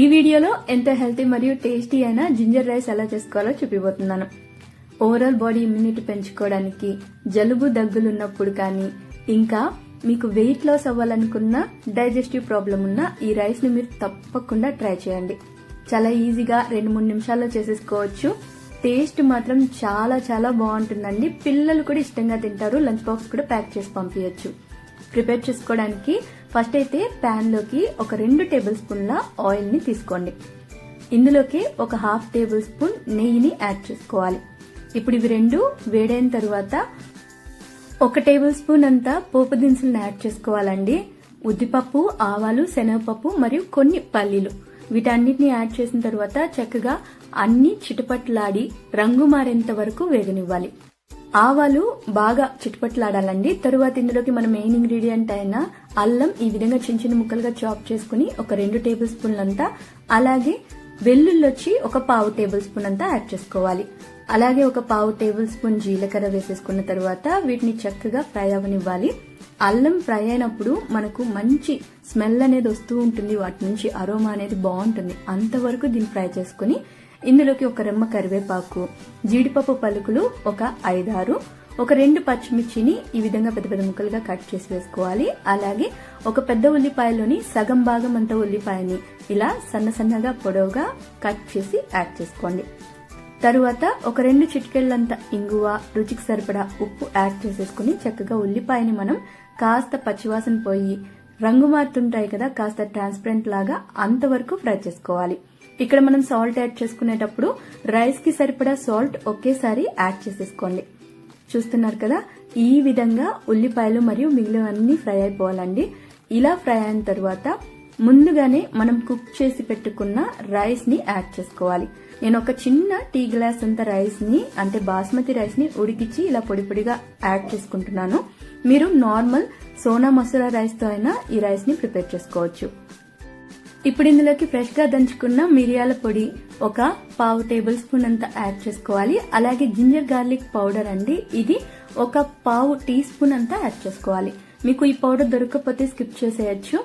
ఈ వీడియోలో ఎంతో హెల్తీ మరియు టేస్టీ అయిన జింజర్ రైస్ ఎలా చేసుకోవాలో చూపిపోతున్నాను ఓవరాల్ బాడీ ఇమ్యూనిటీ పెంచుకోవడానికి జలుబు దగ్గులు ఉన్నప్పుడు కానీ ఇంకా మీకు వెయిట్ లాస్ అవ్వాలనుకున్న డైజెస్టివ్ ప్రాబ్లం ఉన్న ఈ రైస్ని మీరు తప్పకుండా ట్రై చేయండి. చాలా ఈజీగా రెండు మూడు నిమిషాల్లో చేసేసుకోవచ్చు. టేస్ట్ మాత్రం చాలా చాలా బాగుంటుందండి. పిల్లలు కూడా ఇష్టంగా తింటారు. లంచ్ బాక్స్ కూడా ప్యాక్ చేసి పంపించచ్చు ప్రిపేర్ చేసుకోవడానికి ఫస్ట్ అయితే ప్యాన్లోకి ఒక రెండు టేబుల్ స్పూన్ల ఆయిల్ని తీసుకోండి. ఇందులోకి ఒక హాఫ్ టేబుల్ స్పూన్ నెయ్యిని యాడ్ చేసుకోవాలి. ఇప్పుడు ఇవి రెండు వేడైన తర్వాత ఒక టేబుల్ స్పూన్ అంతా పోపు దినుసులను యాడ్ చేసుకోవాలండి. ఉద్దిపప్పు ఆవాలు శనగపప్పు మరియు కొన్ని పల్లీలు. వీటన్నిటిని యాడ్ చేసిన తర్వాత చక్కగా అన్ని చిటపట్లాడి రంగు మారేంత వరకు వేగనివ్వాలి. ఆవాలు బాగా చిట్పట్లాడాలండి. తరువాత ఇందులోకి మన మెయిన్ ఇంగ్రీడియంట్ అయిన అల్లం ఈ విధంగా చిన్న చిన్న ముక్కలుగా చాప్ చేసుకుని ఒక రెండు టేబుల్ స్పూన్లంతా అలాగే వెల్లుల్లొచ్చి ఒక పావు టేబుల్ స్పూన్ అంతా యాడ్ చేసుకోవాలి. అలాగే ఒక పావు టేబుల్ స్పూన్ జీలకర్ర వేసేసుకున్న తర్వాత వీటిని చక్కగా ఫ్రై అవనివ్వాలి. అల్లం ఫ్రై అయినప్పుడు మనకు మంచి స్మెల్ అనేది వస్తూ ఉంటుంది. వాటి నుంచి అరోమా అనేది బాగుంటుంది. అంతవరకు దీన్ని ఫ్రై చేసుకుని ఇందులోకి ఒక రెమ్మ కరివేపాకు జీడిపప్పు పలుకులు ఒక ఐదారు ఒక రెండు పచ్చిమిర్చిని ఈ విధంగా పెద్ద పెద్ద ముక్కలుగా కట్ చేసి వేసుకోవాలి. అలాగే ఒక పెద్ద ఉల్లిపాయలోని సగం భాగం అంత ఉల్లిపాయని ఇలా సన్న సన్నగా పొడవుగా కట్ చేసి యాడ్ చేసుకోండి. తరువాత ఒక రెండు చిటికెళ్ళంత ఇంగువ రుచికి సరిపడా ఉప్పు యాడ్ చేసేసుకుని చక్కగా ఉల్లిపాయని మనం కాస్త పచ్చివాసన పోయి రంగు మారుతుంటాయి కదా కాస్త ట్రాన్స్పరెంట్ లాగా అంతవరకు ఫ్రై చేసుకోవాలి. ఇక్కడ మనం సాల్ట్ యాడ్ చేసుకునేటప్పుడు రైస్కి సరిపడా సాల్ట్ ఒకేసారి యాడ్ చేసేసుకోండి. చూస్తున్నారు కదా ఈ విధంగా ఉల్లిపాయలు మరియు మిగిలినవన్నీ ఫ్రై అయిపోవాలండి. ఇలా ఫ్రై అయిన తర్వాత ముందుగానే మనం కుక్ చేసి పెట్టుకున్న రైస్ని యాడ్ చేసుకోవాలి. నేను ఒక చిన్న టీ గ్లాస్ అంత రైస్ని అంటే బాస్మతి రైస్ని ఉడికించి ఇలా పొడి పొడిగా యాడ్ చేసుకుంటున్నాను. మీరు నార్మల్ సోనా మసూరా రైస్తో అయినా ఈ రైస్ని ప్రిపేర్ చేసుకోవచ్చు. ఇప్పుడు ఇందులోకి ఫ్రెష్గా దంచుకున్న మిరియాల పొడి ఒక పావు టేబుల్ స్పూన్ అంత యాడ్ చేసుకోవాలి. అలాగే జింజర్ గార్లిక్ పౌడర్ అండి. ఇది ఒక పావు టీ స్పూన్ అంతా యాడ్ చేసుకోవాలి. మీకు ఈ పౌడర్ దొరకకపోతే స్కిప్ చేసేయచ్చు.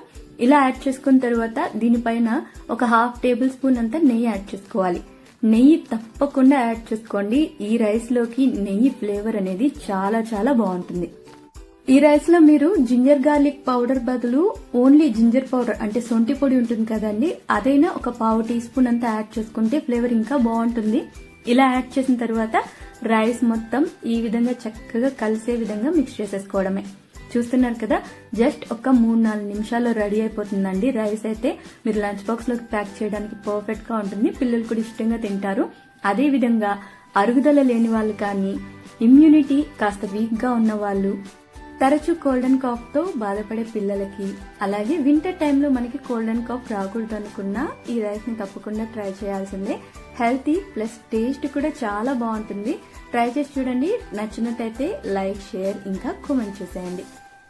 ఇలా యాడ్ చేసుకున్న తర్వాత దీనిపైన ఒక హాఫ్ టేబుల్ స్పూన్ అంతా నెయ్యి యాడ్ చేసుకోవాలి. నెయ్యి తప్పకుండా యాడ్ చేసుకోండి. ఈ రైస్లోకి నెయ్యి ఫ్లేవర్ అనేది చాలా చాలా బాగుంటుంది. ఈ రైస్లో మీరు జింజర్ గార్లిక్ పౌడర్ బదులు ఓన్లీ జింజర్ పౌడర్ అంటే సొంటి పొడి ఉంటుంది కదండి అదైనా ఒక పావు టీ స్పూన్ అంతా యాడ్ చేసుకుంటే ఫ్లేవర్ ఇంకా బాగుంటుంది. ఇలా యాడ్ చేసిన తర్వాత రైస్ మొత్తం ఈ విధంగా చక్కగా కలిసే విధంగా మిక్స్ చేసేసుకోవడమే. చూస్తున్నారు కదా జస్ట్ ఒక మూడు నాలుగు నిమిషాల్లో రెడీ అయిపోతుందండి రైస్ అయితే. మీరు లంచ్ బాక్స్లోకి ప్యాక్ చేయడానికి పర్ఫెక్ట్గా ఉంటుంది. పిల్లలు కూడా ఇష్టంగా తింటారు. అదే విధంగా అరుగుదల లేని వాళ్ళు కానీ ఇమ్యూనిటీ కాస్త వీక్గా ఉన్న వాళ్ళు తరచూ కోల్డ్ అండ్ కాఫ్తో బాధపడే పిల్లలకి అలాగే వింటర్ టైంలో మనకి కోల్డ్ అండ్ కాఫ్ రాకూడదు అనుకున్నా ఈ రైస్ని తప్పకుండా ట్రై చేయాల్సిందే. హెల్తీ ప్లస్ టేస్ట్ కూడా చాలా బాగుంటుంది. ట్రై చేసి చూడండి. నచ్చినట్టయితే లైక్ షేర్ ఇంకా కామెంట్ చేసేయండి.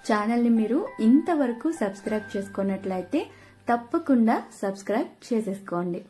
ఛానల్ని మీరు ఇంతవరకు సబ్స్క్రైబ్ చేసుకున్నట్లయితే తప్పకుండా సబ్స్క్రైబ్ చేసేసుకోండి.